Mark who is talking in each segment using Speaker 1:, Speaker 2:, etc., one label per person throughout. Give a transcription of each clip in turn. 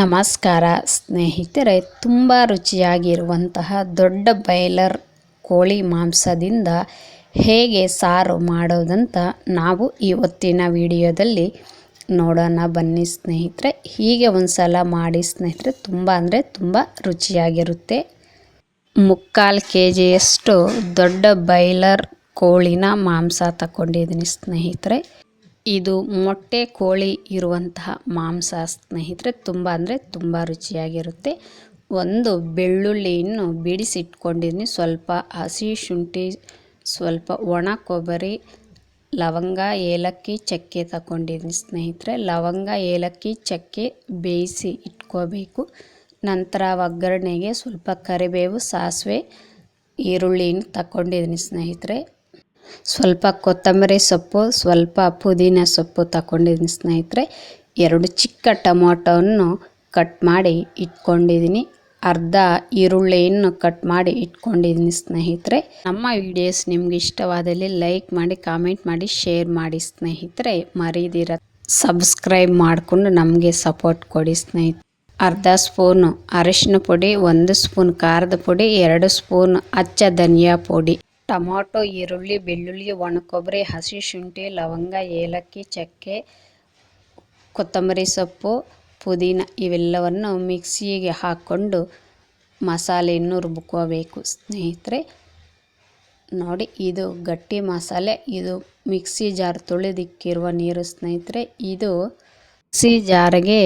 Speaker 1: ನಮಸ್ಕಾರ ಸ್ನೇಹಿತರೆ, ತುಂಬ ರುಚಿಯಾಗಿರುವಂತಹ ದೊಡ್ಡ ಬೈಲರ್ ಕೋಳಿ ಮಾಂಸದಿಂದ ಹೇಗೆ ಸಾರು ಮಾಡೋದಂತ ನಾವು ಇವತ್ತಿನ ವಿಡಿಯೋದಲ್ಲಿ ನೋಡೋಣ. ಬನ್ನಿ ಸ್ನೇಹಿತರೆ, ಹೀಗೆ ಒಂದು ಸಲ ಮಾಡಿ ಸ್ನೇಹಿತರೆ, ತುಂಬ ಅಂದರೆ ತುಂಬ ರುಚಿಯಾಗಿರುತ್ತೆ. ಮುಕ್ಕಾಲು ಕೆ ಜಿಯಷ್ಟು ದೊಡ್ಡ ಬೈಲರ್ ಕೋಳಿನ ಮಾಂಸ ತಗೊಂಡಿದ್ದೀನಿ ಸ್ನೇಹಿತರೆ. ಇದು ಮೊಟ್ಟೆ ಕೋಳಿ ಇರುವಂತಹ ಮಾಂಸ ಸ್ನೇಹಿತರೆ, ತುಂಬ ಅಂದರೆ ತುಂಬ ರುಚಿಯಾಗಿರುತ್ತೆ. ಒಂದು ಬೆಳ್ಳುಳ್ಳಿಯನ್ನು ಬಿಡಿಸಿಟ್ಕೊಂಡಿದ್ದೀನಿ. ಸ್ವಲ್ಪ ಹಸಿ ಶುಂಠಿ, ಸ್ವಲ್ಪ ಒಣ ಕೊಬ್ಬರಿ, ಲವಂಗ, ಏಲಕ್ಕಿ ಚಕ್ಕೆ ತಗೊಂಡಿದ್ದೀನಿ ಸ್ನೇಹಿತರೆ. ಲವಂಗ, ಏಲಕ್ಕಿ ಚಕ್ಕೆ ಬೇಯಿಸಿ ಇಟ್ಕೋಬೇಕು. ನಂತರ ಒಗ್ಗರಣೆಗೆ ಸ್ವಲ್ಪ ಕರಿಬೇವು, ಸಾಸಿವೆ ಈರುಳ್ಳಿನ ತಗೊಂಡಿದ್ದೀನಿ ಸ್ನೇಹಿತರೆ. ಸ್ವಲ್ಪ ಕೊತ್ತಂಬರಿ ಸೊಪ್ಪು, ಸ್ವಲ್ಪ ಪುದೀನ ಸೊಪ್ಪು ತಗೊಂಡಿದ್ದೀನಿ ಸ್ನೇಹಿತರೆ. ಎರಡು ಚಿಕ್ಕ ಟೊಮೊಟೊವನ್ನು ಕಟ್ ಮಾಡಿ ಇಟ್ಕೊಂಡಿದ್ದೀನಿ. ಅರ್ಧ ಈರುಳ್ಳಿಯನ್ನು ಕಟ್ ಮಾಡಿ ಇಟ್ಕೊಂಡಿದ್ದೀನಿ ಸ್ನೇಹಿತರೆ. ನಮ್ಮ ವಿಡಿಯೋಸ್ ನಿಮ್ಗೆ ಇಷ್ಟವಾದಲ್ಲಿ ಲೈಕ್ ಮಾಡಿ, ಕಾಮೆಂಟ್ ಮಾಡಿ, ಶೇರ್ ಮಾಡಿ ಸ್ನೇಹಿತರೆ. ಮರೀದಿರ ಸಬ್ಸ್ಕ್ರೈಬ್ ಮಾಡಿಕೊಂಡು ನಮಗೆ ಸಪೋರ್ಟ್ ಕೊಡಿ ಸ್ನೇಹಿತರೆ. ಅರ್ಧ ಸ್ಪೂನು ಅರಿಶಿನ ಪುಡಿ, ಒಂದು ಸ್ಪೂನ್ ಖಾರದ ಪುಡಿ, ಎರಡು ಸ್ಪೂನ್ ಅಚ್ಚ ಧನಿಯಾ ಪುಡಿ. ಟೊಮೊಟೊ, ಈರುಳ್ಳಿ, ಬೆಳ್ಳುಳ್ಳಿ, ಒಣಕೊಬ್ಬರಿ, ಹಸಿ ಶುಂಠಿ, ಲವಂಗ, ಏಲಕ್ಕಿ, ಚಕ್ಕೆ, ಕೊತ್ತಂಬರಿ ಸೊಪ್ಪು, ಪುದೀನ ಇವೆಲ್ಲವನ್ನು ಮಿಕ್ಸಿಗೆ ಹಾಕ್ಕೊಂಡು ಮಸಾಲೆಯನ್ನು ರುಬ್ಕೋಬೇಕು. ಸ್ನೇಹಿತರೆ, ನೋಡಿ ಇದು ಗಟ್ಟಿ ಮಸಾಲೆ. ಇದು ಮಿಕ್ಸಿ ಜಾರ್ ತೊಳೆದಿಕ್ಕಿರುವ ನೀರು ಸ್ನೇಹಿತರೆ. ಇದು ಮಿಕ್ಸಿ ಜಾರಿಗೆ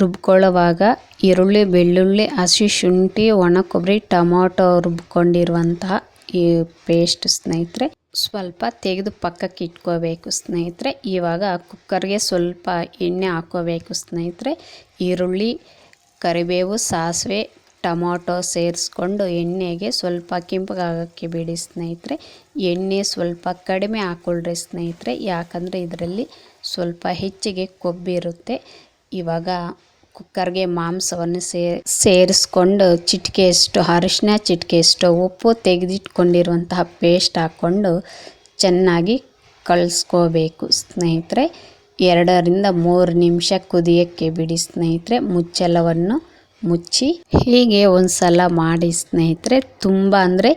Speaker 1: ರುಬ್ಕೊಳ್ಳುವಾಗ ಈರುಳ್ಳಿ, ಬೆಳ್ಳುಳ್ಳಿ, ಹಸಿ ಶುಂಠಿ ಒಣ ಕೊಬ್ಬರಿ ಟೊಮೊಟೊ ರುಬ್ಕೊಂಡಿರುವಂತಹ ಈ ಪೇಸ್ಟ್ ಸ್ನೇಹಿತರೆ, ಸ್ವಲ್ಪ ತೆಗೆದು ಪಕ್ಕಕ್ಕೆ ಇಟ್ಕೋಬೇಕು ಸ್ನೇಹಿತರೆ. ಇವಾಗ ಕುಕ್ಕರ್ಗೆ ಸ್ವಲ್ಪ ಎಣ್ಣೆ ಹಾಕೋಬೇಕು ಸ್ನೇಹಿತರೆ. ಈರುಳ್ಳಿ, ಕರಿಬೇವು, ಸಾಸಿವೆ, ಟೊಮೊಟೊ ಸೇರಿಸ್ಕೊಂಡು ಎಣ್ಣೆಗೆ ಸ್ವಲ್ಪ ಕೆಂಪಗಾಗೋಕ್ಕೆ ಬಿಡಿ ಸ್ನೇಹಿತರೆ. ಎಣ್ಣೆ ಸ್ವಲ್ಪ ಕಡಿಮೆ ಹಾಕ್ಕೊಳ್ರಿ ಸ್ನೇಹಿತರೆ. ಯಾಕಂದರೆ ಇದರಲ್ಲಿ ಸ್ವಲ್ಪ ಹೆಚ್ಚಿಗೆ ಕೊಬ್ಬಿರುತ್ತೆ. ಇವಾಗ ಕುಕ್ಕರ್ಗೆ ಮಾಂಸವನ್ನು ಸೇ, ಸೇರಿಸ್ಕೊಂಡು ಚಿಟಿಕೆಯಷ್ಟು ಅರಿಶಿನ ಚಿಟಿಕೆಯಷ್ಟು ಉಪ್ಪು ತೆಗೆದಿಟ್ಕೊಂಡಿರುವಂತಹ ಪೇಸ್ಟ್ ಹಾಕ್ಕೊಂಡು ಚೆನ್ನಾಗಿ ಕಳಿಸ್ಕೋಬೇಕು. ಸ್ನೇಹಿತರೆ, ಎರಡರಿಂದ ಮೂರು ನಿಮಿಷ ಕುದಿಯೋಕ್ಕೆ ಬಿಡಿ ಸ್ನೇಹಿತರೆ. ಮುಚ್ಚಲವನ್ನು ಮುಚ್ಚಿ ಹೀಗೆ ಒಂದು ಸಲ ಮಾಡಿ ಸ್ನೇಹಿತರೆ. ತುಂಬ ಅಂದರೆ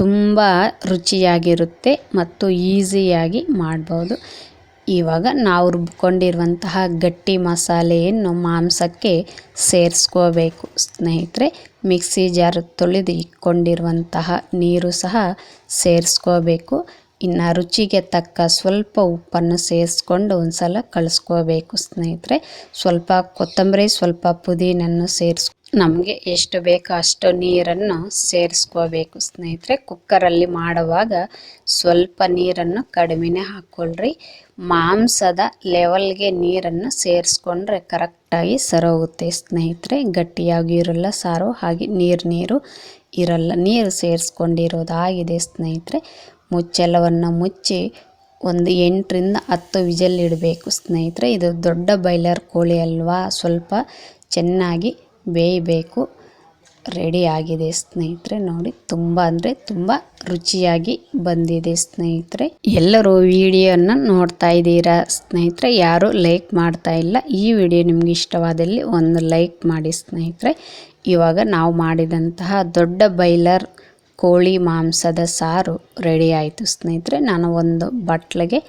Speaker 1: ತುಂಬ ರುಚಿಯಾಗಿರುತ್ತೆ ಮತ್ತು ಈಸಿಯಾಗಿ ಮಾಡ್ಬೋದು. ಇವಾಗ ನಾವು ರುಬ್ಕೊಂಡಿರುವಂತಹ ಗಟ್ಟಿ ಮಸಾಲೆಯನ್ನು ಮಾಂಸಕ್ಕೆ ಸೇರಿಸ್ಕೋಬೇಕು. ಸ್ನೇಹಿತರೆ, ಮಿಕ್ಸಿ ಜಾರ್ ತೊಳೆದು ಇಟ್ಕೊಂಡಿರುವಂತಹ ನೀರು ಸಹ ಸೇರಿಸ್ಕೋಬೇಕು. ಇನ್ನು ರುಚಿಗೆ ತಕ್ಕ ಸ್ವಲ್ಪ ಉಪ್ಪನ್ನು ಸೇರಿಸ್ಕೊಂಡು ಒಂದು ಸಲ ಕಳಿಸ್ಕೋಬೇಕು. ಸ್ನೇಹಿತರೆ, ಸ್ವಲ್ಪ ಕೊತ್ತಂಬರಿ, ಸ್ವಲ್ಪ ಪುದೀನನ್ನು ಸೇರಿಸ್ ನಮಗೆ ಎಷ್ಟು ಬೇಕೋ ಅಷ್ಟು ನೀರನ್ನು ಸೇರಿಸ್ಕೋಬೇಕು. ಸ್ನೇಹಿತರೆ, ಕುಕ್ಕರಲ್ಲಿ ಮಾಡುವಾಗ ಸ್ವಲ್ಪ ನೀರನ್ನು ಕಡಿಮೆನೇ ಹಾಕ್ಕೊಳ್ರಿ. ಮಾಂಸದ ಲೆವೆಲ್ಗೆ ನೀರನ್ನು ಸೇರಿಸ್ಕೊಂಡ್ರೆ ಕರೆಕ್ಟಾಗಿ ಸರೋಗುತ್ತೆ. ಸ್ನೇಹಿತರೆ, ಗಟ್ಟಿಯಾಗಿ ಇರಲ್ಲ ಸಾರು, ಹಾಗೆ ನೀರು ನೀರು ಇರಲ್ಲ, ನೀರು ಸೇರಿಸ್ಕೊಂಡಿರೋದಾಗಿದೆ ಸ್ನೇಹಿತರೆ. ಮುಚ್ಚೆಲ್ಲವನ್ನು ಮುಚ್ಚಿ ಒಂದು ಎಂಟರಿಂದ ಹತ್ತು ವಿಜಲ್ ಇಡಬೇಕು ಸ್ನೇಹಿತರೆ. ಇದು ದೊಡ್ಡ ಬಾಯ್ಲರ್ ಕೋಳಿ ಅಲ್ವಾ? ಸ್ವಲ್ಪ ಚೆನ್ನಾಗಿ ಬೇಯಬೇಕು. ರೆಡಿ ಆಗಿದೆ ಸ್ನೇಹಿತರೆ, ನೋಡಿ ತುಂಬ ಅಂದರೆ ತುಂಬ ರುಚಿಯಾಗಿ ಬಂದಿದೆ ಸ್ನೇಹಿತರೆ. ಎಲ್ಲರೂ ವಿಡಿಯೋನ ನೋಡ್ತಾ ಇದ್ದೀರಾ ಸ್ನೇಹಿತರೆ? ಯಾರು ಲೈಕ್ ಮಾಡ್ತಾ ಇಲ್ಲ, ಈ ವಿಡಿಯೋ ನಿಮ್ಗೆ ಇಷ್ಟವಾದಲ್ಲಿ ಒಂದು ಲೈಕ್ ಮಾಡಿ ಸ್ನೇಹಿತರೆ. ಇವಾಗ ನಾವು ಮಾಡಿದಂತಹ ದೊಡ್ಡ ಬೈಲರ್ ಕೋಳಿ ಮಾಂಸದ ಸಾರು ರೆಡಿ ಆಯಿತು. ಸ್ನೇಹಿತರೆ, ನಾನು ಒಂದು ಬಟ್ಲಿಗೆ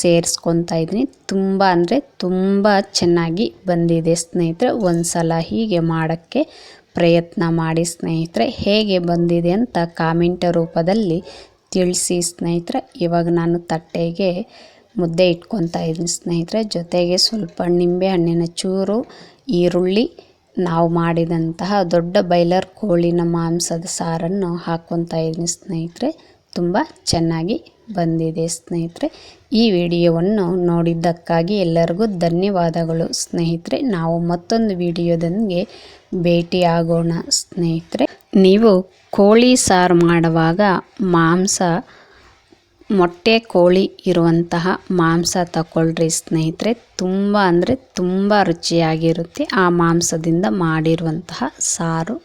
Speaker 1: ಸೇರಿಸ್ಕೊತಾ ಇದ್ದೀನಿ. ತುಂಬ ಅಂದರೆ ತುಂಬ ಚೆನ್ನಾಗಿ ಬಂದಿದೆ ಸ್ನೇಹಿತರೆ. ಒಂದು ಸಲ ಹೀಗೆ ಮಾಡೋಕ್ಕೆ ಪ್ರಯತ್ನ ಮಾಡಿ ಸ್ನೇಹಿತರೆ. ಹೇಗೆ ಬಂದಿದೆ ಅಂತ ಕಾಮೆಂಟ್ ರೂಪದಲ್ಲಿ ತಿಳಿಸಿ ಸ್ನೇಹಿತರೆ. ಇವಾಗ ನಾನು ತಟ್ಟೆಗೆ ಮುದ್ದೆ ಇಟ್ಕೊತಾ ಇದ್ದೀನಿ ಸ್ನೇಹಿತರೆ. ಜೊತೆಗೆ ಸ್ವಲ್ಪ ನಿಂಬೆ ಹಣ್ಣಿನ ಚೂರು, ಈರುಳ್ಳಿ ನಾವು ಮಾಡಿದಂತಹ ದೊಡ್ಡ ಬೈಲರ್ ಕೋಳಿನ ಮಾಂಸದ ಸಾರನ್ನು ಹಾಕ್ಕೊತಾ ಇದ್ದೀನಿ ಸ್ನೇಹಿತರೆ, ತುಂಬ ಚೆನ್ನಾಗಿ ಬಂದಿದೆ ಸ್ನೇಹಿತರೆ. ಈ ವಿಡಿಯೋವನ್ನು ನೋಡಿದ್ದಕ್ಕಾಗಿ ಎಲ್ಲರಿಗೂ ಧನ್ಯವಾದಗಳು ಸ್ನೇಹಿತರೆ. ನಾವು ಮತ್ತೊಂದು ವಿಡಿಯೋದೊಂದಿಗೆ ಭೇಟಿಯಾಗೋಣ ಸ್ನೇಹಿತರೆ. ನೀವು ಕೋಳಿ ಸಾರು ಮಾಡುವಾಗ ಮಾಂಸ ಮೊಟ್ಟೆ ಕೋಳಿ ಇರುವಂತಹ ಮಾಂಸ ತಗೊಳ್ರಿ ಸ್ನೇಹಿತರೆ. ತುಂಬ ಅಂದರೆ ತುಂಬ ರುಚಿಯಾಗಿರುತ್ತೆ ಆ ಮಾಂಸದಿಂದ ಮಾಡಿರುವಂತಹ ಸಾರು.